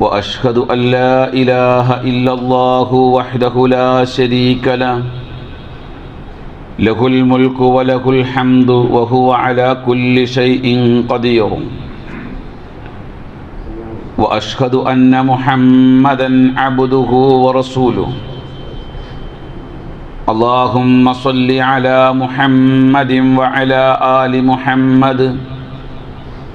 واشهد ان لا اله الا الله وحده لا شريك له له الملك وله الحمد وهو على كل شيء قدير واشهد ان محمدا عبده ورسوله اللهم صل على محمد وعلى ال محمد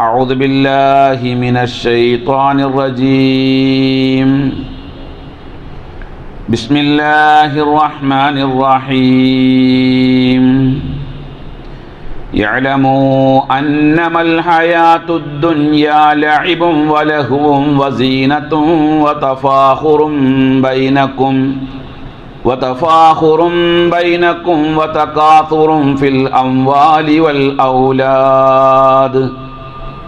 أعوذ بالله من الشيطان الرجيم. بسم الله الرحمن الرحيم. يعلموا أنما الحياة الدنيا لعب ولهو وزينة وتفاخر بينكم وتفاخر بينكم وتكاثر في الأموال والأولاد.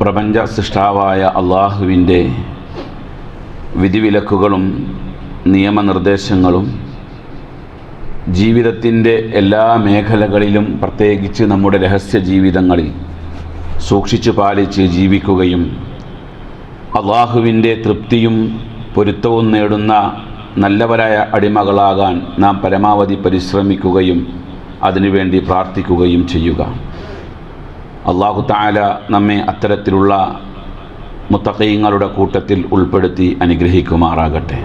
പ്രപഞ്ച സൃഷ്ടാവായ അള്ളാഹുവിന്റെ വിധിവിലക്കുകളും നിയമനിർദ്ദേശങ്ങളും ജീവിതത്തിന്റെ എല്ലാ മേഖലകളിലും പ്രത്യേകിച്ച് നമ്മുടെ രഹസ്യ ജീവിതങ്ങളിൽ സൂക്ഷിച്ചു പാലിച്ച് ജീവിക്കുകയും അള്ളാഹുവിന്റെ തൃപ്തിയും പൊരുത്തവും നേടുന്ന നല്ലവരായ അടിമകളാകാൻ നാം പരമാവധി പരിശ്രമിക്കുകയും അതിനുവേണ്ടി പ്രാർത്ഥിക്കുകയും ചെയ്യുക. അള്ളാഹു താല നമ്മെ അത്തരത്തിലുള്ള മുത്തക്കയങ്ങളുടെ കൂട്ടത്തിൽ ഉൾപ്പെടുത്തി അനുഗ്രഹിക്കുമാറാകട്ടെ.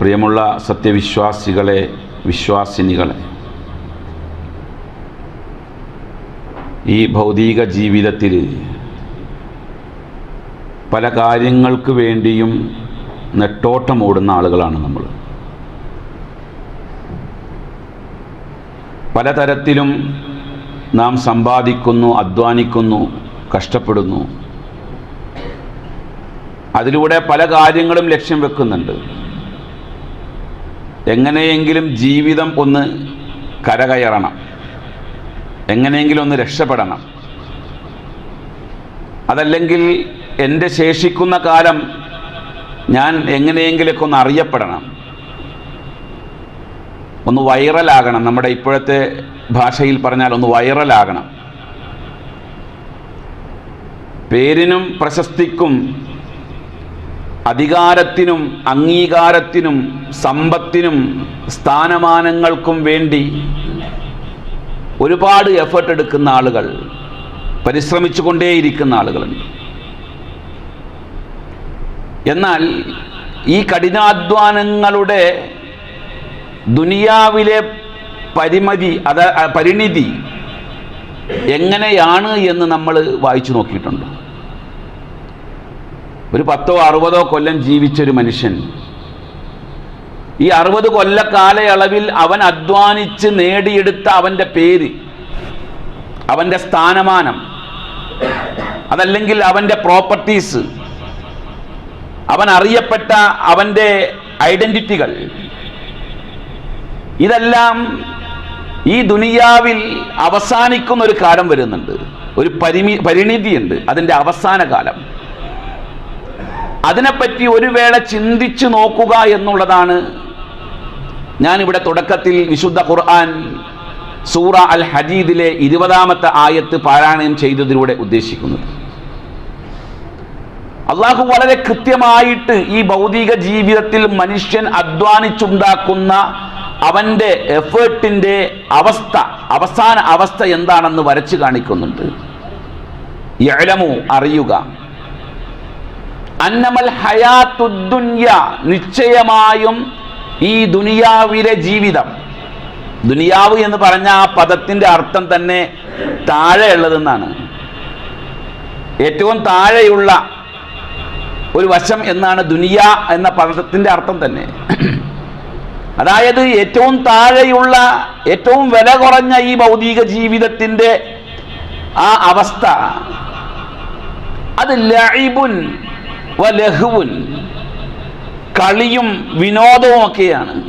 പ്രിയമുള്ള സത്യവിശ്വാസികളെ വിശ്വാസിനികളെ ഈ ഭൗതിക ജീവിതത്തിൽ പല കാര്യങ്ങൾക്ക് വേണ്ടിയും നെട്ടോട്ടമോടുന്ന ആളുകളാണ് നമ്മൾ. പലതരത്തിലും നാം സമ്പാദിക്കുന്നു അധ്വാനിക്കുന്നു കഷ്ടപ്പെടുന്നു. അതിലൂടെ പല കാര്യങ്ങളും ലക്ഷ്യം വെക്കുന്നുണ്ട്. എങ്ങനെയെങ്കിലും ജീവിതം ഒന്ന് കരകയറണം. എങ്ങനെയെങ്കിലും ഒന്ന് രക്ഷപ്പെടണം. അതല്ലെങ്കിൽ എന്റെ ശേഷിക്കുന്ന കാലം ഞാൻ എങ്ങനെയെങ്കിലൊക്കെ ഒന്ന് അറിയപ്പെടണം. ഒന്ന് വൈറലാകണം. നമ്മുടെ ഇപ്പോഴത്തെ ഭാഷയിൽ പറഞ്ഞാൽ ഒന്ന് വൈറലാകണം. പേരിനും പ്രശസ്തിക്കും അധികാരത്തിനും അംഗീകാരത്തിനും സമ്പത്തിനും സ്ഥാനമാനങ്ങൾക്കും വേണ്ടി ഒരുപാട് എഫേർട്ട് എടുക്കുന്ന ആളുകൾ പരിശ്രമിച്ചു കൊണ്ടേയിരിക്കുന്ന ആളുകളുണ്ട്. എന്നാൽ ഈ കഠിനാധ്വാനങ്ങളുടെ ദുനിയാവിലെ പരിമിതി അത പരിണിതി എങ്ങനെയാണ് എന്ന് നമ്മൾ വായിച്ചു നോക്കിയിട്ടുണ്ട്. ഒരു പത്തോ അറുപതോ കൊല്ലം ജീവിച്ചൊരു മനുഷ്യൻ ഈ അറുപത് കൊല്ല കാലയളവിൽ അവൻ അധ്വാനിച്ച് നേടിയെടുത്ത അവന്റെ പേര് അവന്റെ സ്ഥാനമാനം അതല്ലെങ്കിൽ അവന്റെ പ്രോപ്പർട്ടീസ് അവൻ അറിയപ്പെട്ട അവന്റെ ഐഡന്റിറ്റികൾ ഇതെല്ലാം ഈ ദുനിയാവിൽ അവസാനിക്കുന്ന ഒരു കാലം വരുന്നുണ്ട്. ഒരു പരിമി പരിണിതിയുണ്ട്. അതിന്റെ അവസാന കാലം. അതിനെപ്പറ്റി ഒരു വേള ചിന്തിച്ചു നോക്കുക എന്നുള്ളതാണ് ഞാനിവിടെ തുടക്കത്തിൽ വിശുദ്ധ ഖുർആൻ സൂറ അൽ ഹജീദിലെ ഇരുപതാമത്തെ ആയത്ത് പാരായണം ചെയ്തതിലൂടെ ഉദ്ദേശിക്കുന്നത്. അള്ളാഹു വളരെ കൃത്യമായിട്ട് ഈ ഭൗതിക ജീവിതത്തിൽ മനുഷ്യൻ അധ്വാനിച്ചുണ്ടാക്കുന്ന അവന്റെ എഫേർട്ടിന്റെ അവസ്ഥ അവസാന അവസ്ഥ എന്താണെന്ന് വരച്ചു കാണിക്കുന്നുണ്ട്. എഴമോ അറിയുക. അന്നമൽ ഹയാത്തുദ്ദുന്യ നിശ്ചയമായും ഈ ദുനിയാവിലെ ജീവിതം. ദുനിയാവ് എന്ന് പറഞ്ഞ ആ പദത്തിന്റെ അർത്ഥം തന്നെ താഴെയുള്ളതെന്നാണ്. ഏറ്റവും താഴെയുള്ള ഒരു വശം എന്നാണ് ദുനിയ എന്ന പദത്തിന്റെ അർത്ഥം തന്നെ. അതായത് ഏറ്റവും താഴെയുള്ള ഏറ്റവും വില കുറഞ്ഞ ഈ ഭൗതിക ജീവിതത്തിന്റെ ആ അവസ്ഥ അത് ലൈബുൻ ലഹുവുൻ കളിയും വിനോദവും ഒക്കെയാണ്.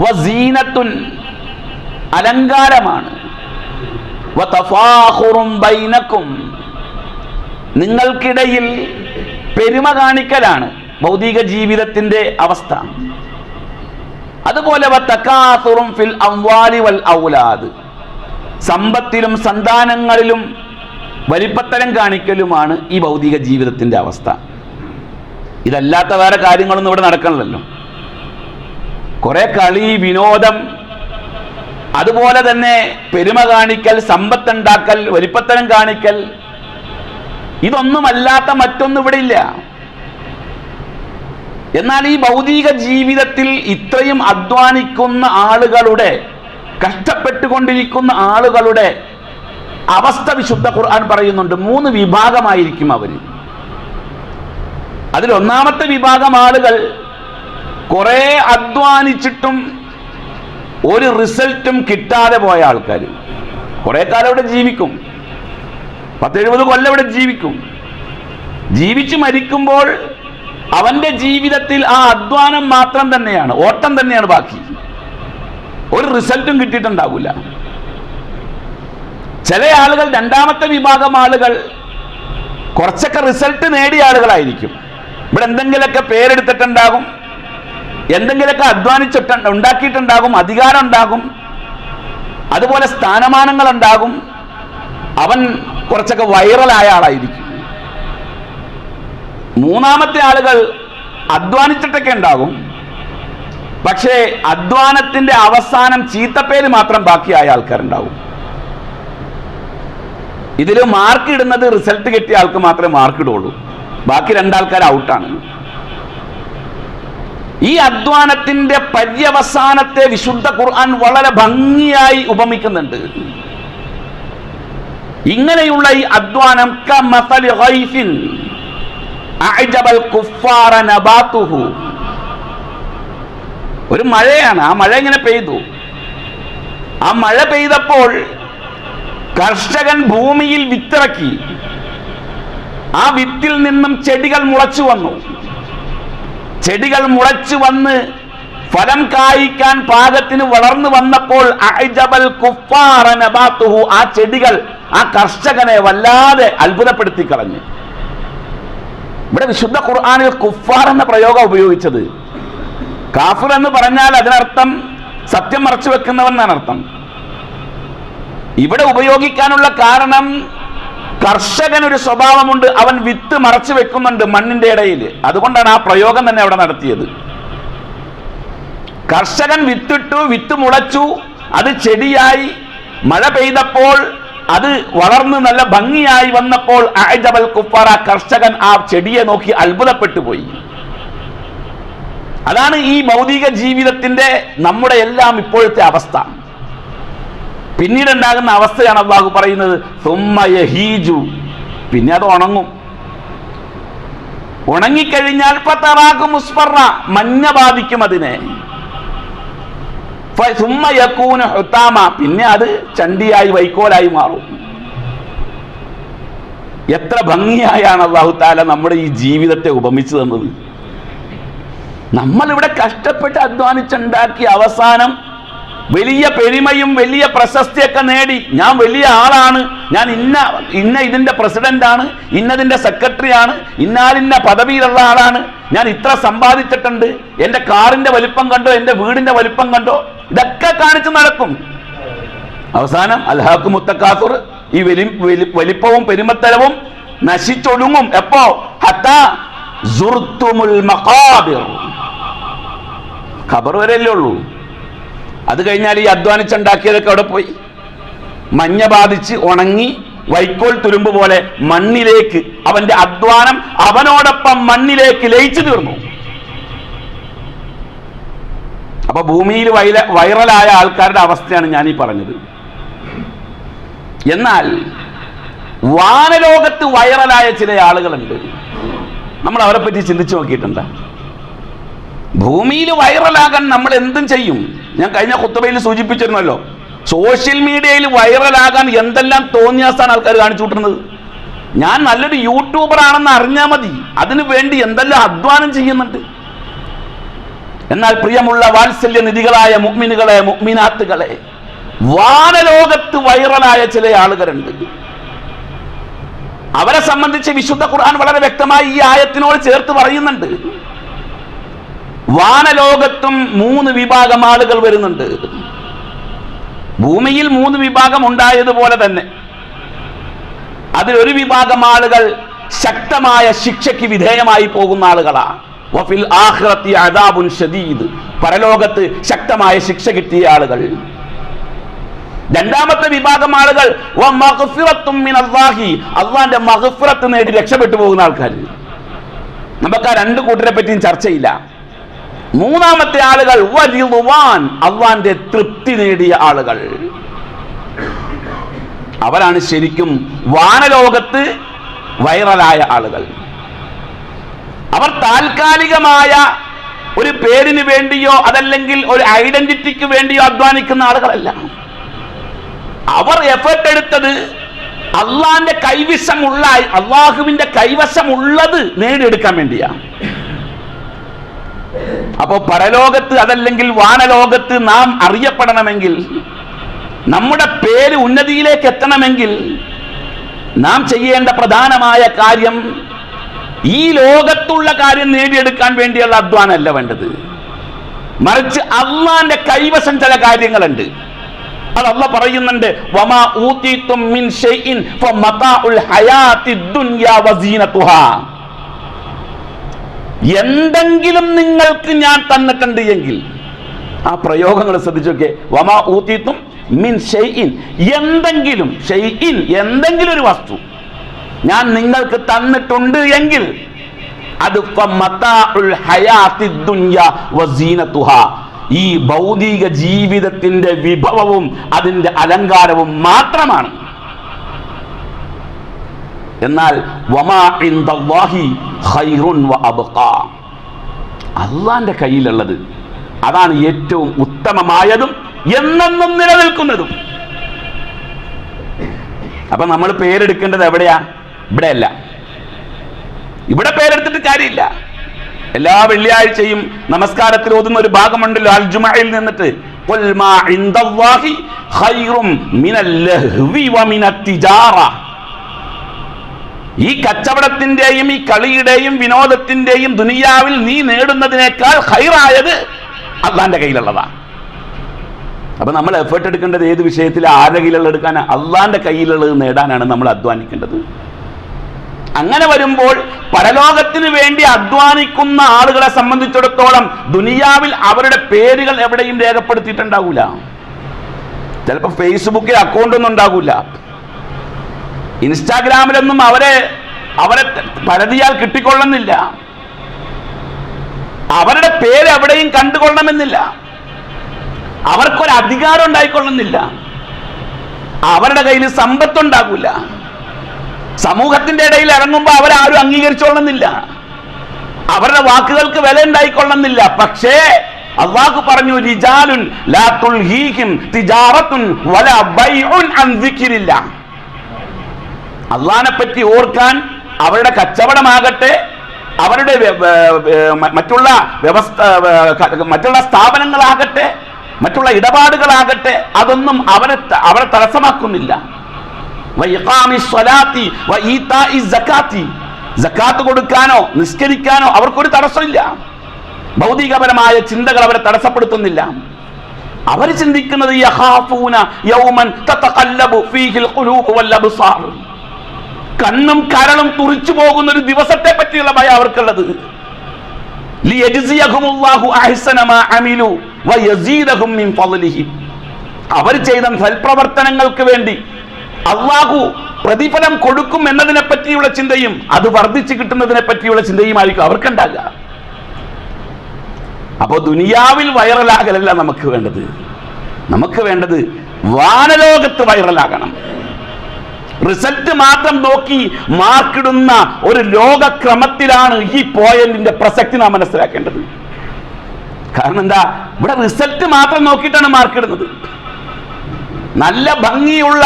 വസീനത്തുൻ അലങ്കാരമാണ്. ബൈനക്കും നിങ്ങൾക്കിടയിൽ പെരുമ കാണിക്കലാണ് ഭൗതിക ജീവിതത്തിന്റെ അവസ്ഥ. അതുപോലെ ഫിൽ അംവാലി വൽ ഔലാദ്. സമ്പത്തിലും സന്താനങ്ങളിലും വലിപ്പത്തരം കാണിക്കലുമാണ് ഈ ഭൗതിക ജീവിതത്തിന്റെ അവസ്ഥ. ഇതല്ലാത്ത വേറെ കാര്യങ്ങളൊന്നും ഇവിടെ നടക്കണമല്ലോ കുറെ കളി വിനോദം അതുപോലെ തന്നെ പെരുമ കാണിക്കൽ സമ്പത്തുണ്ടാക്കൽ വലിപ്പത്തരം കാണിക്കൽ. ഇതൊന്നുമല്ലാത്ത മറ്റൊന്നും ഇവിടെ ഇല്ല. എന്നാൽ ഈ ഭൗതിക ജീവിതത്തിൽ ഇത്രയും അധ്വാനിക്കുന്ന ആളുകളുടെ കഷ്ടപ്പെട്ടുകൊണ്ടിരിക്കുന്ന ആളുകളുടെ അവസ്ഥ വിശുദ്ധ ഖുർആൻ പറയുന്നുണ്ട്. മൂന്ന് വിഭാഗമായിരിക്കും അവർ അതിലൊന്നാമത്തെ വിഭാഗം ആളുകൾ കുറെ അധ്വാനിച്ചിട്ടും ഒരു റിസൾട്ടും കിട്ടാതെ പോയ ആൾക്കാർ കുറെ കാലം ഇവിടെ ജീവിക്കും. പത്തെഴുപത് കൊല്ലം ഇവിടെ ജീവിക്കും. ജീവിച്ച് മരിക്കുമ്പോൾ അവന്റെ ജീവിതത്തിൽ ആ അധ്വാനം മാത്രം തന്നെയാണ് ഓട്ടം തന്നെയാണ് ബാക്കി. ഒരു റിസൾട്ടും കിട്ടിയിട്ടുണ്ടാവില്ല. ചില ആളുകൾ രണ്ടാമത്തെ വിഭാഗം ആളുകൾ കുറച്ചൊക്കെ റിസൾട്ട് നേടിയ ആളുകളായിരിക്കും. ഇവിടെ എന്തെങ്കിലുമൊക്കെ പേരെടുത്തിട്ടുണ്ടാകും എന്തെങ്കിലുമൊക്കെ അധ്വാനിച്ചിട്ട് ഉണ്ടാക്കിയിട്ടുണ്ടാകും അധികാരം ഉണ്ടാകും അതുപോലെ സ്ഥാനമാനങ്ങൾ ഉണ്ടാകും അവൻ കുറച്ചൊക്കെ വൈറലായ ആളായിരിക്കും. മൂന്നാമത്തെ ആളുകൾ അധ്വാനിച്ചിട്ടൊക്കെ ഉണ്ടാകും. പക്ഷേ അധ്വാനത്തിന്റെ അവസാനം ചീത്തപ്പേര് മാത്രം ബാക്കിയായ ആൾക്കാരുണ്ടാവും. ഇതിൽ മാർക്ക് ഇടുന്നത് റിസൾട്ട് കിട്ടിയ ആൾക്ക് മാത്രമേ മാർക്ക് ഇടുള്ളൂ. ബാക്കി രണ്ടാൾക്കാർ ഔട്ടാണ് ഈ അധ്വാനത്തിന്റെ പര്യവസാനത്തെ വിശുദ്ധ ഖുർആൻ വളരെ ഭംഗിയായി ഉപമിക്കുന്നുണ്ട്. ഇങ്ങനെയുള്ള ഈ അധ്വാനം ഒരു മഴയാണ്. ആ മഴ ഇങ്ങനെ പെയ്തു. ആ മഴ പെയ്തപ്പോൾ കർഷകൻ ഭൂമിയിൽ വിത്തിറക്കി. ആ വിത്തിൽ നിന്നും ചെടികൾ മുളച്ചു വന്നു. ചെടികൾ മുളച്ചു വന്ന് ഫലം കായ്ക്കാൻ പാകത്തിന് വളർന്നു വന്നപ്പോൾ ആ ചെടികൾ ആ കർഷകനെ വല്ലാതെ അത്ഭുതപ്പെടുത്തി കളഞ്ഞു ഇവിടെ വിശുദ്ധ ഖുർആാനിൽ കുഫാർ എന്ന പ്രയോഗം ഉപയോഗിച്ചത്. കാഫിർ എന്ന് പറഞ്ഞാൽ അതിനർത്ഥം സത്യം മറച്ചു വെക്കുന്നവൻ എന്നാണ് അർത്ഥം. ഇവിടെ ഉപയോഗിക്കാനുള്ള കാരണം കർഷകൻ ഒരു സ്വഭാവമുണ്ട് അവൻ വിത്ത് മറച്ചു വെക്കുന്നുണ്ട് മണ്ണിന്റെ ഇടയിൽ. അതുകൊണ്ടാണ് ആ പ്രയോഗം തന്നെ അവിടെ നടത്തിയത്. കർഷകൻ വിത്തിട്ടു വിത്ത് മുളച്ചു അത് ചെടിയായി മഴ പെയ്തപ്പോൾ അത് വളർന്ന് നല്ല ഭംഗിയായി വന്നപ്പോൾ അഅജബൽ കുഫാറ കർഷകൻ ആ ചെടിയെ നോക്കി അത്ഭുതപ്പെട്ടു പോയി. അതാണ് ഈ ഭൗതിക ജീവിതത്തിന്റെ നമ്മുടെ എല്ലാം ഇപ്പോഴത്തെ അവസ്ഥ. പിന്നീട് ഉണ്ടാകുന്ന അവസ്ഥയാണ് അള്ളാഹു പറയുന്നത് സുമ്മയഹീജു പിന്നെ അത് ഉണങ്ങും. ഉണങ്ങിക്കഴിഞ്ഞാൽ മുസ്ഫറ മഞ്ഞ ബാധിക്കും അതിനെ. സുമ്മ ഹുത്താമ പിന്നെ അത് ചണ്ടിയായി വൈക്കോലായി മാറും. എത്ര ഭംഗിയായാണ് അള്ളാഹു താല നമ്മുടെ ഈ ജീവിതത്തെ ഉപമിച്ചു തന്നത്. നമ്മളിവിടെ കഷ്ടപ്പെട്ട് അധ്വാനിച്ചുണ്ടാക്കിയ അവസാനം വലിയ പെരുമയും വലിയ പ്രശസ്തിയൊക്കെ നേടി. ഞാൻ വലിയ ആളാണ്. ഞാൻ ഇന്ന ഇന്ന ഇതിന്റെ പ്രസിഡന്റാണ് ഇന്നതിന്റെ സെക്രട്ടറിയാണ് ഇന്നാലിന്ന പദവിയിലുള്ള ആളാണ്. ഞാൻ ഇത്ര സമ്പാദിച്ചിട്ടുണ്ട്. എന്റെ കാറിന്റെ വലിപ്പം കണ്ടോ? എന്റെ വീടിന്റെ വലിപ്പം കണ്ടോ? ഇതൊക്കെ കാണിച്ച് നടക്കും. അവസാനം അൽഹാക്ക് മുത്തക്കാസുർ ഈ വലി വലി- വലിപ്പവും പെരുമത്തരവും നശിച്ചൊടുങ്ങും. എപ്പോ? ഖബർ വരെയല്ലേ ഉള്ളൂ. അത് കഴിഞ്ഞാൽ ഈ അധ്വാനിച്ചുണ്ടാക്കിയതൊക്കെ അവിടെ പോയി. മഞ്ഞ ബാധിച്ച് ഉണങ്ങി വൈക്കോൽ തുരുമ്പ് പോലെ മണ്ണിലേക്ക് അവന്റെ അധ്വാനം അവനോടൊപ്പം മണ്ണിലേക്ക് ലയിച്ചു തീർന്നു. അപ്പൊ ഭൂമിയിൽ വൈല വൈറലായ ആൾക്കാരുടെ അവസ്ഥയാണ് ഞാൻ ഈ പറഞ്ഞത്. എന്നാൽ വാനലോകത്ത് വൈറലായ ചില ആളുകളുണ്ട്. നമ്മൾ അവരെ പറ്റി ചിന്തിച്ചു നോക്കിയിട്ടുണ്ട്. ഭൂമിയിൽ വൈറലാകാൻ നമ്മൾ എന്തും ചെയ്യും. ഞാൻ കഴിഞ്ഞ കുത്തബയിൽ സൂചിപ്പിച്ചിരുന്നല്ലോ. സോഷ്യൽ മീഡിയയിൽ വൈറലാകാൻ എന്തെല്ലാം തോന്നിയാസാണ് ആൾക്കാർ കാണിച്ചു കൂട്ടുന്നത്. ഞാൻ നല്ലൊരു യൂട്യൂബർ ആണെന്ന് അറിഞ്ഞാൽ മതി. അതിനു വേണ്ടി എന്തെല്ലാം അധ്വാനം ചെയ്യുന്നുണ്ട്. എന്നാൽ പ്രിയമുള്ള വാത്സല്യ നിധികളായ മുഗ്മിനുകളെ മുഗ്മിനാത്തുകളെ വാനലോകത്ത് വൈറലായ ചില ആളുകളുണ്ട്. അവരെ സംബന്ധിച്ച് വിശുദ്ധ ഖുർആൻ വളരെ വ്യക്തമായി ഈ ആയത്തിനോട് ചേർത്ത് പറയുന്നുണ്ട്. വാനലോകത്തും മൂന്ന് വിഭാഗം ആളുകൾ വരുന്നുണ്ട്. ഭൂമിയിൽ മൂന്ന് വിഭാഗം ഉണ്ടായതുപോലെ തന്നെ അതിലൊരു വിഭാഗം ആളുകൾ ശക്തമായ ശിക്ഷയ്ക്ക് വിധേയമായി പോകുന്ന ആളുകളാ വഫിൽ ഷദീദ്. പരലോകത്ത് ശക്തമായ ശിക്ഷ കിട്ടിയ ആളുകൾ. രണ്ടാമത്തെ വിഭാഗം ആളുകൾ അള്ളാന്റെ മഗ്ഫിറത്ത് നേടി രക്ഷപ്പെട്ടു പോകുന്ന ആൾക്കാർ. നമുക്ക് ആ രണ്ട് കൂട്ടരെ പറ്റിയും ചർച്ചയില്ല. മൂന്നാമത്തെ ആളുകൾ അള്ളാന്റെ തൃപ്തി നേടിയ ആളുകൾ. അവരാണ് ശരിക്കും വാനലോകത്ത് വൈറലായ ആളുകൾ. അവർ താൽക്കാലികമായ ഒരു പേരിന് വേണ്ടിയോ അതല്ലെങ്കിൽ ഒരു ഐഡന്റിറ്റിക്ക് വേണ്ടിയോ അധ്വാനിക്കുന്ന ആളുകളല്ല. അവർ എഫേർട്ട് എടുത്തത് അള്ളാന്റെ കൈവശമുള്ള അള്ളാഹുവിന്റെ കൈവശമുള്ളത് നേടിയെടുക്കാൻ വേണ്ടിയാണ്. അപ്പോ പരലോകത്ത് അതല്ലെങ്കിൽ വാനലോകത്ത് നാം അറിയപ്പെടണമെങ്കിൽ നമ്മുടെ പേര് ഉന്നതിയിലേക്ക് എത്തണമെങ്കിൽ നാം ചെയ്യേണ്ട പ്രധാനമായ കാര്യം ഈ ലോകത്തുള്ള കാര്യം നേടിയെടുക്കാൻ വേണ്ടിയുള്ള അധ്വാനമല്ല വേണ്ടത്. മറിച്ച് അള്ളാന്റെ കൈവശം ചില കാര്യങ്ങളുണ്ട്. അത് പറയുന്നുണ്ട് വമാ മിൻ ഷൈഇൻ ഫമതാഉൽ ദുനിയാ എന്തെങ്കിലും നിങ്ങൾക്ക് ഞാൻ തന്നിട്ടുണ്ട് എങ്കിൽ ആ പ്രയോഗങ്ങൾ ശ്രദ്ധിച്ചൊക്കെ വമാ ഊതീത്തും മിൻ എന്തെങ്കിലും എന്തെങ്കിലും ഒരു വസ്തു ഞാൻ നിങ്ങൾക്ക് തന്നിട്ടുണ്ട് എങ്കിൽ അത് ഈ ഭൗതിക ജീവിതത്തിന്റെ വിഭവവും അതിന്റെ അലങ്കാരവും മാത്രമാണ്. എന്നാൽ അള്ളാന്റെ കയ്യിലുള്ളത് അതാണ് ഏറ്റവും ഉത്തമമായതും എന്നെന്നും നിലനിൽക്കുന്നതും. അപ്പൊ നമ്മൾ പേരെടുക്കേണ്ടത് എവിടെയാ? ഇവിടെയല്ല. ഇവിടെ പേരെടുത്തിട്ട് കാര്യമില്ല. എല്ലാ വെള്ളിയാഴ്ചയും നമസ്കാരത്തിൽ ഓതുന്ന ഒരു ഭാഗമുണ്ടല്ലോ അൽ ജുമയിൽ നിന്നിട്ട് ഈ കച്ചവടത്തിന്റെയും ഈ കളിയുടെയും വിനോദത്തിന്റെയും ദുനിയാവിൽ നീ നേടുന്നതിനേക്കാൾ ഹൈറായത് അള്ളാന്റെ കയ്യിലുള്ളതാ. അപ്പൊ നമ്മൾ എഫേർട്ട് എടുക്കേണ്ടത് ഏത് വിഷയത്തിൽ ആരുടെ കയ്യിലുള്ള എടുക്കാൻ അള്ളാന്റെ കയ്യിലുള്ളത് നേടാനാണ് നമ്മൾ അധ്വാനിക്കേണ്ടത്. അങ്ങനെ വരുമ്പോൾ പരലോകത്തിന് വേണ്ടി അധ്വാനിക്കുന്ന ആളുകളെ സംബന്ധിച്ചിടത്തോളം ദുനിയാവിൽ അവരുടെ പേരുകൾ എവിടെയും രേഖപ്പെടുത്തിയിട്ടുണ്ടാകൂല ചിലപ്പോൾ ഫേസ്ബുക്കിൽ അക്കൗണ്ടൊന്നും ഉണ്ടാകൂല ഇൻസ്റ്റാഗ്രാമിലൊന്നും അവരെ അവരെ പരതിയാൽ കിട്ടിക്കൊള്ളുന്നില്ല. അവരുടെ പേര് എവിടെയും കണ്ടുകൊള്ളണമെന്നില്ല. അവർക്കൊരു അധികാരം ഉണ്ടായിക്കൊള്ളുന്നില്ല. അവരുടെ കയ്യിൽ സമ്പത്തുണ്ടാകൂല സമൂഹത്തിന്റെ ഇടയിൽ ഇറങ്ങുമ്പോൾ അവരാരും അംഗീകരിച്ചോളുന്നില്ല അവരുടെ വാക്കുകൾക്ക് വില ഉണ്ടായിക്കൊള്ളുന്നില്ല പക്ഷേ അള്ളാഹു പറഞ്ഞു റിജാലുൻ ലാ തുൽഹീഹിം തിജാറത്തുൻ വല ബൈഉൻ അൻ ദിക്രില്ല. അള്ളാഹിനെ പറ്റി ഓർക്കാൻ അവരുടെ കച്ചവടമാകട്ടെ അവരുടെ മറ്റുള്ള വ്യവസ്ഥ മറ്റുള്ള സ്ഥാപനങ്ങളാകട്ടെ മറ്റുള്ള ഇടപാടുകളാകട്ടെ അതൊന്നും അവരെ അവരെ തടസ്സമാക്കുന്നില്ല. കൊടുക്കാനോ നിസ്കരിക്കാനോ അവർക്കൊരു തടസ്സമില്ല. ഭൗതികപരമായ ചിന്തകൾ അവരെ തടസ്സപ്പെടുത്തുന്നില്ല. അവർ ചിന്തിക്കുന്നത് കണ്ണും കരളും തുറിച്ചു പോകുന്ന ഒരു ദിവസത്തെ പറ്റിയുള്ള ഭയം അവർക്കുള്ളത്. അവർ ചെയ്ത സൽപ്രവർത്തനങ്ങൾക്ക് വേണ്ടി അള്ളാഹു പ്രതിഫലം കൊടുക്കും എന്നതിനെ പറ്റിയുള്ള ചിന്തയും അത് വർദ്ധിച്ചു കിട്ടുന്നതിനെ പറ്റിയുള്ള ചിന്തയുമായിരിക്കും അവർക്കുണ്ടാകുക. അപ്പോൾ ദുനിയാവിൽ വൈറലാകലല്ല നമുക്ക് വേണ്ടത്. നമുക്ക് വേണ്ടത് വാനലോകത്ത് വൈറലാകണം. റിസൾട്ട് മാത്രം നോക്കി മാർക്കിടുന്ന ഒരു ലോകക്രമത്തിലാണ് ഈ പോയിന്റിന്റെ പ്രസക്തി നാം മനസ്സിലാക്കേണ്ടത്. കാരണം എന്താ? ഇവിടെ റിസൾട്ട് മാത്രം നോക്കിയിട്ടാണ് മാർക്കിടുന്നത്. നല്ല ഭംഗിയുള്ള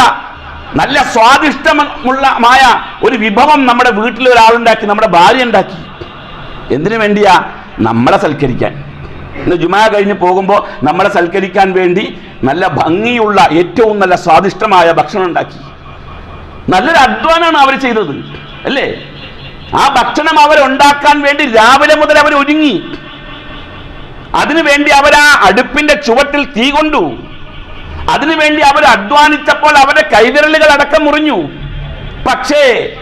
നല്ല സ്വാദിഷ്ടമുള്ള മായ ഒരു വിഭവം നമ്മുടെ വീട്ടിൽ ഒരാളുണ്ടാക്കി നമ്മുടെ ഭാര്യ ഉണ്ടാക്കി. എന്തിനു വേണ്ടിയാ? നമ്മളെ സൽക്കരിക്കാൻ. ഇന്ന് ജുമാ കഴിഞ്ഞ് പോകുമ്പോൾ നമ്മളെ സൽക്കരിക്കാൻ വേണ്ടി നല്ല ഭംഗിയുള്ള ഏറ്റവും നല്ല സ്വാദിഷ്ടമായ ഭക്ഷണം ഉണ്ടാക്കി. നല്ലൊരു അധ്വാനമാണ് അവർ ചെയ്തത് അല്ലേ? ആ ഭക്ഷണം അവരുണ്ടാക്കാൻ വേണ്ടി രാവിലെ മുതൽ അവർ ഒരുങ്ങി അതിനുവേണ്ടി അവർ ആ അടുപ്പിന്റെ ചുവട്ടിൽ തീ കൊണ്ടു. അതിനുവേണ്ടി അവർ അധ്വാനിച്ചപ്പോൾ അവരുടെ കൈവിരലുകൾ അടക്കം മുറിഞ്ഞു. പക്ഷേ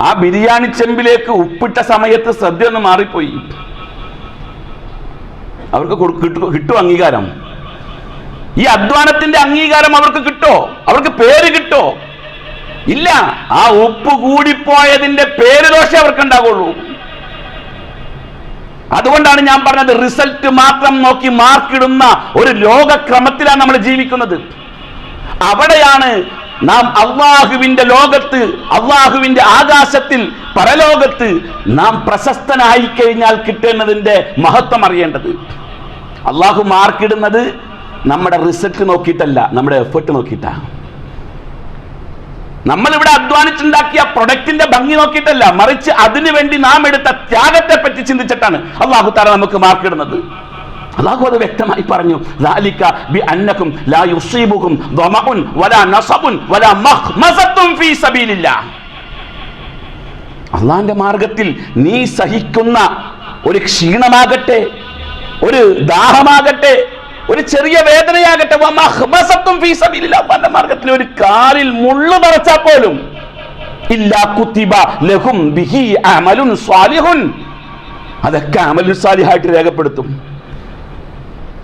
ആ ബിരിയാണി ചെമ്പിലേക്ക് ഉപ്പിട്ട സമയത്ത് സദ്യ ഒന്ന് മാറിപ്പോയി. അവർക്ക് കൊടു- കിട്ടു- അംഗീകാരം. ഈ അധ്വാനത്തിന്റെ അംഗീകാരം അവർക്ക് കിട്ടോ? അവർക്ക് പേര് കിട്ടോ? ഇല്ല. ആ ഉപ്പ് കൂടിപ്പോയതിന്റെ പേര് ദോഷേ അവർക്ക് ഉണ്ടാകുള്ളൂ അതുകൊണ്ടാണ് ഞാൻ പറഞ്ഞത് റിസൾട്ട് മാത്രം നോക്കി മാർക്കിടുന്ന ഒരു ലോകക്രമത്തിലാണ് നമ്മൾ ജീവിക്കുന്നത്. അവിടെയാണ് നാം അള്ളാഹുവിന്റെ ലോകത്ത് അള്ളാഹുവിന്റെ ആകാശത്തിൽ പരലോകത്ത് നാം പ്രശസ്തനായി കഴിഞ്ഞാൽ കിട്ടേണ്ടതിന്റെ മഹത്വം അറിയേണ്ടത്. അള്ളാഹു മാർക്കിടുന്നത് നമ്മുടെ റിസൾട്ട് നോക്കിയിട്ടല്ല നമ്മുടെ എഫേർട്ട് നോക്കിയിട്ടാണ്. നമ്മൾ ഇവിടെ അധ്വാനിച്ചുണ്ടാക്കിയ പ്രൊഡക്റ്റിന്റെ ഭംഗി നോക്കിയിട്ടല്ല മറിച്ച് അതിനുവേണ്ടി നാം എടുത്ത ത്യാഗത്തെ പറ്റി ചിന്തിച്ചിട്ടാണ് അള്ളാഹു താര നമുക്ക് മാർക്കിടുന്നത്. അള്ളാഹു അത് വ്യക്തമായി പറഞ്ഞു ലാലിക്ക ബി അന്നകും ലാ യുസീബുഹും ദമഉൻ വലാ നസബുൻ വലാ മഖ്മസത്തും ഫീ സബീലില്ലാഹ്. അള്ളാന്റെ മാർഗത്തിൽ നീ സഹിക്കുന്ന ഒരു ക്ഷീണമാകട്ടെ ഒരു ദാഹമാകട്ടെ ഒരു ചെറിയ വേദനയാകട്ടെ. മാർഗത്തിൽ ഒരു കാലിൽ മുള്ളു നിറച്ചാൽ പോലും അതൊക്കെ അമലുൻ സ്വാലിഹായിട്ട് രേഖപ്പെടുത്തും.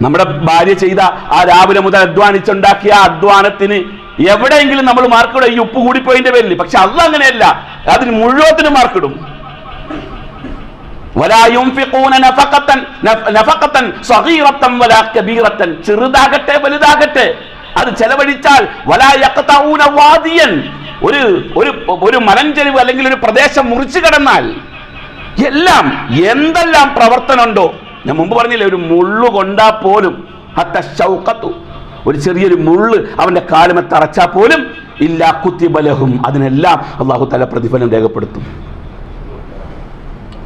നമ്മുടെ ഭാര്യ ചെയ്ത ആ രാവിലെ മുതൽ അധ്വാനിച്ചുണ്ടാക്കിയ അധ്വാനത്തിന് എവിടെയെങ്കിലും നമ്മൾ മാർക്കിടും ഈ ഉപ്പ് കൂടിപ്പോയിന്റെ പേരിൽ പക്ഷെ അത് അങ്ങനെയല്ല. അതിന് മുഴുവത്തിന് മാർക്കിടും ചെറുതാകട്ടെ വലുതാകട്ടെ. അത് ചെലവഴിച്ചാൽ വാദിയൻ. ഒരു ഒരു ഒരു മലഞ്ചെരിവ് അല്ലെങ്കിൽ ഒരു പ്രദേശം മുറിച്ചു കടന്നാൽ എല്ലാം എന്തെല്ലാം പ്രവർത്തനമുണ്ടോ? ഞാൻ മുമ്പ് പറഞ്ഞില്ലേ ഒരു മുള്ളു കൊണ്ടാ പോലും ഹത്ത ഒരു ചെറിയൊരു മുള്ള് അവന്റെ കാലുമെ തറച്ചാൽ പോലും ഇല്ലാ കുത്തിബലഹും. അതിനെല്ലാം അള്ളാഹു തല പ്രതിഫലം രേഖപ്പെടുത്തും.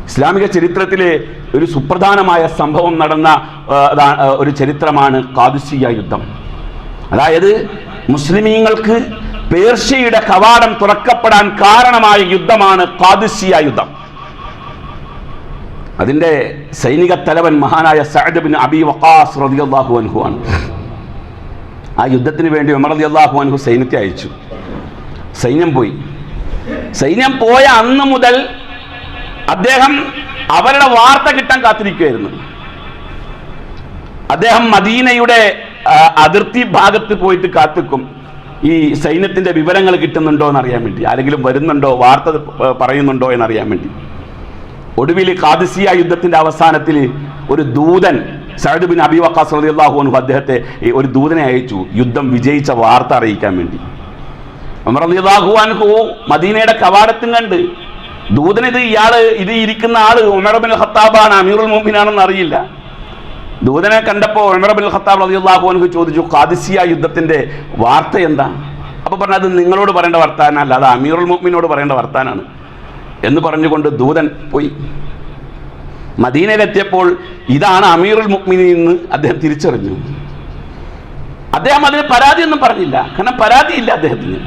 ഇസ്ലാമിക ചരിത്രത്തിലെ ഒരു സുപ്രധാനമായ സംഭവം നടന്ന ഒരു ചരിത്രമാണ് കാദുസിയ യുദ്ധം. അതായത് മുസ്ലിമീങ്ങൾക്ക് പേർഷ്യയുടെ കവാടം തുറക്കപ്പെടാൻ കാരണമായ യുദ്ധമാണ് കാദുസിയ യുദ്ധം. അതിന്റെ സൈനിക തലവൻ മഹാനായ സഅദ് ബിൻ അബി വഖാസ് റളിയല്ലാഹു അൻഹു ആണ്. ആ യുദ്ധത്തിന് വേണ്ടി ഉമർ റളിയല്ലാഹു അൻഹു സൈന്യത്തെ അയച്ചു. സൈന്യം പോയി. സൈന്യം പോയ അന്ന് മുതൽ അദ്ദേഹം അവരുടെ വാർത്ത കിട്ടാൻ കാത്തിരിക്കുകയായിരുന്നു. അദ്ദേഹം മദീനയുടെ അതിർത്തി ഭാഗത്ത് പോയിട്ട് കാത്തിക്കും. ഈ സൈന്യത്തിന്റെ വിവരങ്ങൾ കിട്ടുന്നുണ്ടോ എന്ന് അറിയാൻ വേണ്ടി. ആരെങ്കിലും വരുന്നുണ്ടോ വാർത്ത പറയുന്നുണ്ടോ എന്ന് അറിയാൻ വേണ്ടി. ഒടുവിൽ കാദിസിയ യുദ്ധത്തിന്റെ അവസാനത്തിൽ ഒരു ദൂതൻ സഅദ് ബിൻ അബി വക്കാസ് റളിയല്ലാഹു അൻഹു അദ്ദേഹത്തെ ഒരു ദൂതനെ അയച്ചു. യുദ്ധം വിജയിച്ച വാർത്ത അറിയിക്കാൻ വേണ്ടി. അമർ റളിയല്ലാഹു അൻഹു മദീനയുടെ കവാടത്തും കണ്ട് ദൂതൻ ഇത് ഇയാൾ ഇത് ഇരിക്കുന്ന ആൾ ഉമർബിൻ ഖത്താബാണ് അമീറുൽ മുഅ്മിനാണെന്ന് അറിയില്ല. ദൂതനെ കണ്ടപ്പോൾ ഉമർബിൻ ഖത്താബ് അൻഹു ചോദിച്ചു കാദിസിയ യുദ്ധത്തിന്റെ വാർത്ത എന്താ? അപ്പൊ പറഞ്ഞത് നിങ്ങളോട് പറയേണ്ട വർത്താനല്ല അത് അമീറുൽ മുഅ്മിനോട് പറയേണ്ട വർത്താനാണ്. എന്ന് പറഞ്ഞുകൊണ്ട് ദൂതൻ പോയി. മദീനയിലെത്തിയപ്പോൾ ഇതാണ് അമീറുൽ മുക്മിനി എന്ന് അദ്ദേഹം തിരിച്ചറിഞ്ഞു. അദ്ദേഹം അതിന് പരാതിയൊന്നും പറഞ്ഞില്ല. കാരണം പരാതിയില്ല അദ്ദേഹത്തിന്.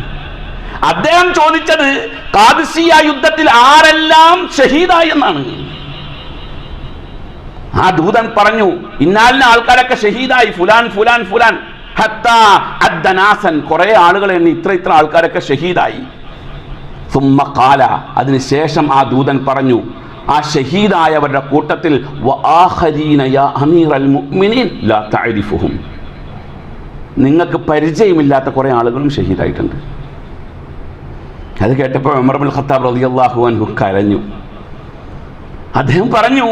അദ്ദേഹം ചോദിച്ചത് കാദിസിയ യുദ്ധത്തിൽ ആരെല്ലാം ഷഹീദായി എന്നാണ്. ആ ദൂതൻ പറഞ്ഞു ഇന്നാലിന് ആൾക്കാരൊക്കെ ഷഹീദായി. ഫുലാൻ ഫുലാൻ ഫുലാൻ. ഹത്താ അദ്ദനാസൻ. കുറെ ആളുകൾ എണ്ണി ഇത്ര ഇത്ര ആൾക്കാരൊക്കെ ഷഹീദായി. സുമ്മ കാല. അതിനുശേഷം ആ ദൂതൻ പറഞ്ഞു ആ ഷഹീദായവരുടെ കൂട്ടത്തിൽ നിങ്ങൾക്ക് പരിചയമില്ലാത്ത കുറേ ആളുകളും ഷഹീദായിട്ടുണ്ട്. അത് കേട്ടപ്പോൾ ഉമർബുൽ ഖത്താബ് റളിയല്ലാഹു അൻഹു കരഞ്ഞു. അദ്ദേഹം പറഞ്ഞു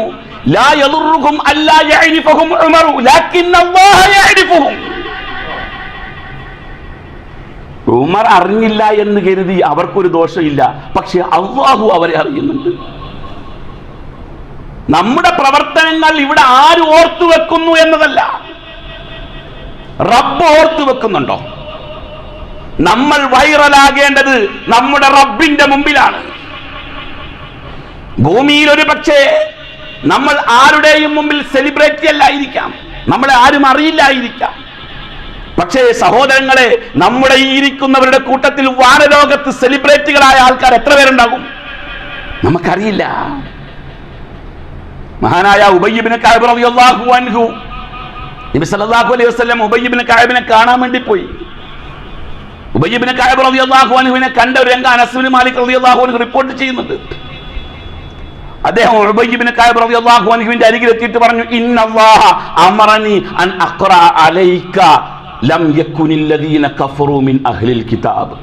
ഉമർ അറിഞ്ഞില്ല എന്ന് കരുതി അവർക്കൊരു ദോഷമില്ല പക്ഷെ അള്ളാഹു അവരെ അറിയുന്നുണ്ട്. നമ്മുടെ പ്രവർത്തനങ്ങൾ ഇവിടെ ആര് ഓർത്തു വെക്കുന്നു എന്നതല്ല. റബ്ബ് ഓർത്തു വെക്കുന്നുണ്ടോ നമ്മൾ വൈറലാകേണ്ടത് നമ്മുടെ റബ്ബിന്റെ മുമ്പിലാണ്. ഭൂമിയിൽ ഒരു പക്ഷേ നമ്മൾ ആരുടെയും മുമ്പിൽ സെലിബ്രിറ്റി അല്ലായിരിക്കാം. നമ്മളെ ആരും അറിയില്ലായിരിക്കാം. പക്ഷേ സഹോദരങ്ങളെ നമ്മുടെ ഈ ഇരിക്കുന്നവരുടെ കൂട്ടത്തിൽ വാനലോകത്ത് സെലിബ്രിറ്റികളായ ആൾക്കാർ എത്ര പേരുണ്ടാകും? നമുക്കറിയില്ല. മഹാനായ ഉബയ്യബിന് അൻഹു നബി സല്ലല്ലാഹു അലൈഹി വസല്ലം ഉബയ്യബിന് കഅബിനെ കാണാൻ വേണ്ടി പോയി. ഉബയ്യബിന് കഅബ് റളിയല്ലാഹു അൻഹുവിനെ കണ്ട ഒരു രംഗം അനസ് ബിൻ മാലിക് റളിയല്ലാഹു അൻഹു റിപ്പോർട്ട് ചെയ്യുന്നുണ്ട്. അദ്ദേഹം ഉബയ്യബിന് കഅബ് റളിയല്ലാഹു അൻഹുവിന്റെ അരികിൽ എത്തിയിട്ട് പറഞ്ഞു ഇന്നല്ലാഹ അമറനി അൻ അലൈക ലം യകുനില്ലദീന കഫറു മിൻ അഹ്ലിൽ കിതാബ്.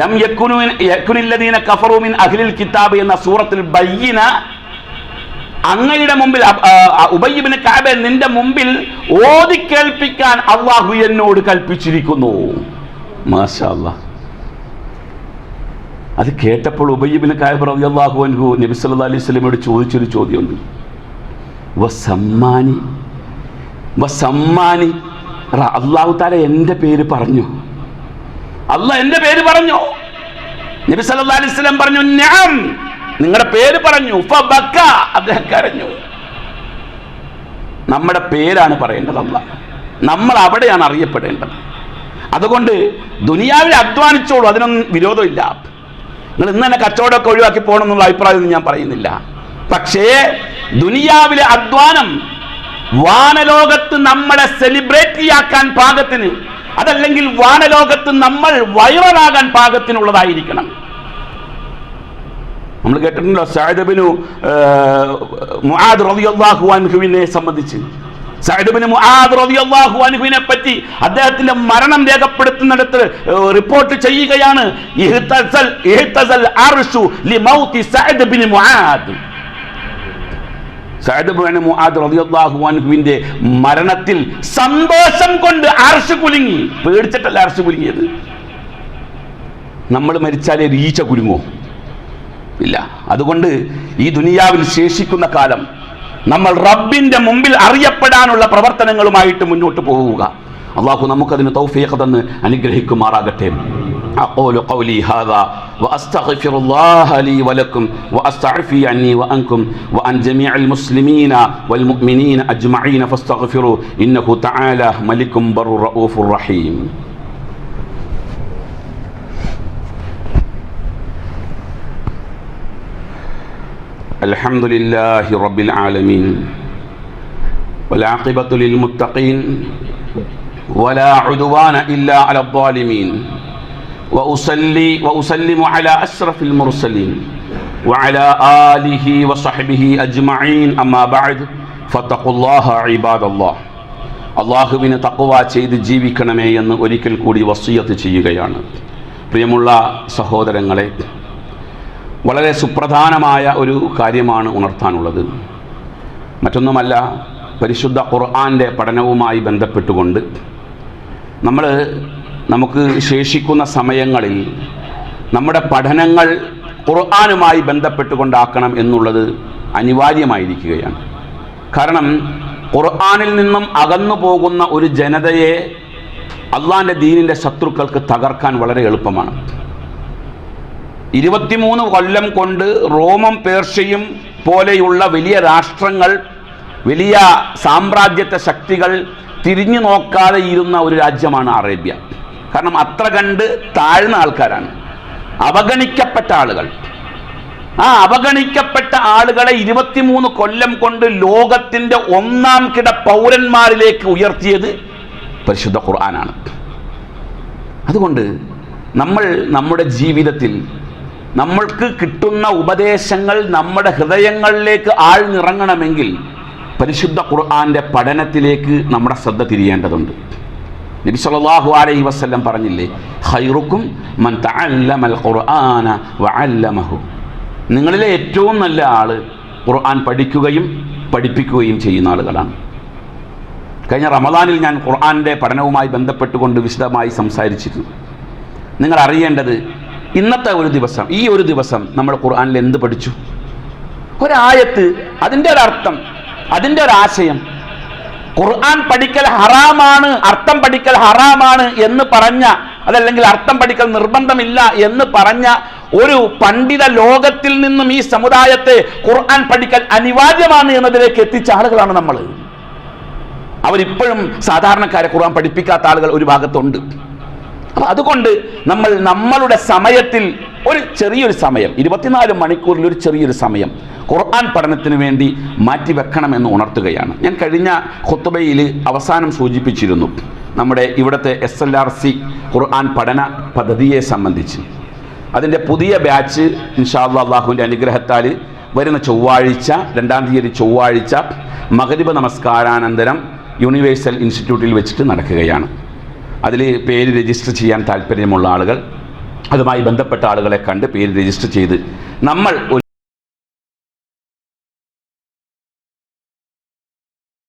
ലം യക്കുനു യക്കുനില്ലദീന കഫറു മിൻ അഹ്ലിൽ കിതാബ് എന്ന സൂറത്തിൽ ബയ്യന അങ്ങയുടെ മുമ്പിൽ ഉബയ്യബിന് കാബെ നിന്റെ മുമ്പിൽ ഓതി കേൾപ്പിക്കാൻ അള്ളാഹു എന്നോട് കൽപ്പിച്ചിരിക്കുന്നു. മാഷാ അല്ലാ. അത് കേട്ടപ്പോൾ ഉബയ്യബിന് കാബ് റളിയല്ലാഹു അൻഹു നബി സല്ലല്ലാഹു അലൈഹി സ്വലമോട് ചോദിച്ചൊരു ചോദ്യമുണ്ട്. വസമ്മാനി വസമ്മാനി അള്ളാഹു താല എന്റെ പേര് പറഞ്ഞു. അള്ളാഹ് എന്റെ പേര് പറഞ്ഞു. നബി സല്ലാ അലൈഹി സ്വലം പറഞ്ഞു ഞാൻ നിങ്ങളുടെ പേര് പറഞ്ഞു. അദ്ദേഹം കരഞ്ഞു. നമ്മുടെ പേരാണ് പറയേണ്ടത് അല്ല നമ്മൾ അവിടെയാണ് അറിയപ്പെടേണ്ടത്. അതുകൊണ്ട് ദുനിയാവിൽ അധ്വാനിച്ചോളൂ അതിനൊന്നും വിരോധമില്ല. നിങ്ങൾ ഇന്ന് തന്നെ കച്ചവടമൊക്കെ ഒഴിവാക്കി പോകണം എന്നുള്ള അഭിപ്രായമൊന്നും ഞാൻ പറയുന്നില്ല. പക്ഷേ ദുനിയാവിലെ അധ്വാനം വാനലോകത്ത് നമ്മളെ സെലിബ്രേറ്റിയാക്കാൻ പാകത്തിന് അതല്ലെങ്കിൽ വാനലോകത്ത് നമ്മൾ വൈറലാകാൻ പാകത്തിനുള്ളതായിരിക്കണം. നമ്മൾ കേട്ടിട്ടുണ്ടല്ലോ സാഹിദബിനു മുആദ് റളിയല്ലാഹു അൻഹുവിനെ സംബന്ധിച്ച്. അൻഹുവിനെ പറ്റി അദ്ദേഹത്തിന്റെ മരണം രേഖപ്പെടുത്തുന്നിടത്ത് റിപ്പോർട്ട് ചെയ്യുകയാണ്. അൻഹുവിന്റെ മരണത്തിൽ സന്തോഷം കൊണ്ട് അർഷ് കുലുങ്ങി. പേടിച്ചിട്ടല്ല അർഷ് കുലുങ്ങിയത്? നമ്മൾ മരിച്ചാലേ ഈച്ച കുലുങ്ങോ. ഇല്ല. അതുകൊണ്ട് ഈ ദുനിയാവിൽ ശേഷിക്കുന്ന കാലം നമ്മൾ റബ്ബിന്റെ മുമ്പിൽ അറിയപ്പെടാനുള്ള പ്രവർത്തനങ്ങളുമായിട്ട് മുന്നോട്ട് പോവുക അള്ളാഹു നമുക്കതിന് തൗഫീഖ് തന്ന് അനുഗ്രഹിക്കുമാറാകട്ടെ أقول قولي هذا وأستغفر الله لي ولكم وأستعفي عني وأنكم وعن جميع المسلمين والمؤمنين أجمعين فاستغفروا إنه تعالى ملك بر رؤوف رحيم الحمد لله رب العالمين والعاقبة للمتقين ولا عدوان إلا على الظالمين وأصلي وأسلم على أشرف المرسلين وعلى آله وصحبه أجمعين أما بعد فاتقوا الله عباد الله അള്ളാഹുവിന് തക്കുവ ചെയ്ത് ജീവിക്കണമേ എന്ന് ഒരിക്കൽ കൂടി വസീയത്ത് ചെയ്യുകയാണ് പ്രിയമുള്ള സഹോദരങ്ങളെ വളരെ സുപ്രധാനമായ ഒരു കാര്യമാണ് ഉണർത്താനുള്ളത്. മറ്റൊന്നുമല്ല പരിശുദ്ധ ഖുർആാന്റെ പഠനവുമായി ബന്ധപ്പെട്ടുകൊണ്ട് നമ്മൾ നമുക്ക് ശേഷിക്കുന്ന സമയങ്ങളിൽ നമ്മുടെ പഠനങ്ങൾ ഖുർആാനുമായി ബന്ധപ്പെട്ടുകൊണ്ടാക്കണം എന്നുള്ളത് അനിവാര്യമായിരിക്കുകയാണ്. കാരണം ഖുർആാനിൽ നിന്നും അകന്നു പോകുന്ന ഒരു ജനതയെ അള്ളാന്റെ ദീനിന്റെ ശത്രുക്കൾക്ക് തകർക്കാൻ വളരെ എളുപ്പമാണ്. ഇരുപത്തിമൂന്ന് കൊല്ലം കൊണ്ട് റോമം പേർഷ്യയും പോലെയുള്ള വലിയ രാഷ്ട്രങ്ങൾ വലിയ സാമ്രാജ്യത്തെ ശക്തികൾ തിരിഞ്ഞു നോക്കാതെ ഇരുന്ന ഒരു രാജ്യമാണ് അറേബ്യ. കാരണം അത്ര കണ്ട് താഴ്ന്ന ആൾക്കാരാണ്. അവഗണിക്കപ്പെട്ട ആളുകൾ. ആ അവഗണിക്കപ്പെട്ട ആളുകളെ ഇരുപത്തിമൂന്ന് കൊല്ലം കൊണ്ട് ലോകത്തിന്റെ ഒന്നാം കിട പൗരന്മാരിലേക്ക് ഉയർത്തിയത് പരിശുദ്ധ ഖുർആനാണ്. അതുകൊണ്ട് നമ്മൾ നമ്മുടെ ജീവിതത്തിൽ നമ്മൾക്ക് കിട്ടുന്ന ഉപദേശങ്ങൾ നമ്മുടെ ഹൃദയങ്ങളിലേക്ക് ആഴ്ന്നിറങ്ങണമെങ്കിൽ പരിശുദ്ധ ഖുർആന്റെ പഠനത്തിലേക്ക് നമ്മുടെ ശ്രദ്ധ തിരിയേണ്ടതുണ്ട്. നബി സല്ലല്ലാഹു അലൈഹി വസല്ലം പറഞ്ഞില്ലേ ഹൈറുക്കും മൻ തഅല്ലമൽ ഖുർആന വഅല്ലമഹു. നിങ്ങളിലെ ഏറ്റവും നല്ല ആൾ ഖുർആൻ പഠിക്കുകയും പഠിപ്പിക്കുകയും ചെയ്യുന്ന ആളുകളാണ്. കഴിഞ്ഞ റമദാനിൽ ഞാൻ ഖുർആന്റെ പഠനവുമായി ബന്ധപ്പെട്ടുകൊണ്ട് വിശദമായി സംസാരിച്ചിരുന്നു. നിങ്ങൾ അറിയേണ്ടത് ഇന്നത്തെ ഒരു ദിവസം ഈ ഒരു ദിവസം നമ്മൾ ഖുർആാനിൽ എന്ത് പഠിച്ചു? ഒരായത്ത് അതിന്റെ ഒരർത്ഥം അതിന്റെ ഒരാശയം ഖുർആൻ പഠിക്കൽ ഹറാമാണ് അർത്ഥം പഠിക്കൽ ഹറാമാണ് എന്ന് പറഞ്ഞ അതല്ലെങ്കിൽ അർത്ഥം പഠിക്കൽ നിർബന്ധമില്ല എന്ന് പറഞ്ഞ ഒരു പണ്ഡിത ലോകത്തിൽ നിന്നും ഈ സമുദായത്തെ ഖുർആൻ പഠിക്കൽ അനിവാര്യമാണ് എന്നതിലേക്ക് എത്തിച്ച ആളുകളാണ് നമ്മൾ. അവരിപ്പോഴും സാധാരണക്കാരെ ഖുർആൻ പഠിപ്പിക്കാത്ത ആളുകൾ ഒരു ഭാഗത്തുണ്ട്. അപ്പൊ അതുകൊണ്ട് നമ്മൾ നമ്മളുടെ സമയത്തിൽ ഒരു ചെറിയൊരു സമയം ഇരുപത്തിനാല് മണിക്കൂറിൽ ഒരു ചെറിയൊരു സമയം ഖുർആൻ പഠനത്തിന് വേണ്ടി മാറ്റി മാറ്റിവെക്കണമെന്ന് ഉണർത്തുകയാണ്. ഞാൻ കഴിഞ്ഞ ഖുത്തുബയിൽ അവസാനം സൂചിപ്പിച്ചിരുന്നു നമ്മുടെ ഇവിടുത്തെ എസ് എൽ ആർ സി ഖുർആൻ പഠന പദ്ധതിയെ സംബന്ധിച്ച്. അതിന്റെ പുതിയ ബാച്ച് ഇൻഷാല്ലാ അള്ളാഹുവിന്റെ അനുഗ്രഹത്താൽ വരുന്ന ചൊവ്വാഴ്ച രണ്ടാം തീയതി ചൊവ്വാഴ്ച മകരിബ് നമസ്കാരാനന്തരം യൂണിവേഴ്സൽ ഇൻസ്റ്റിറ്റ്യൂട്ടിൽ വെച്ചിട്ട് നടക്കുകയാണ്. അതിൽ പേര് രജിസ്റ്റർ ചെയ്യാൻ താല്പര്യമുള്ള ആളുകൾ അതുമായി ബന്ധപ്പെട്ട ആളുകളെ കണ്ട് പേര് രജിസ്റ്റർ ചെയ്ത് നമ്മൾ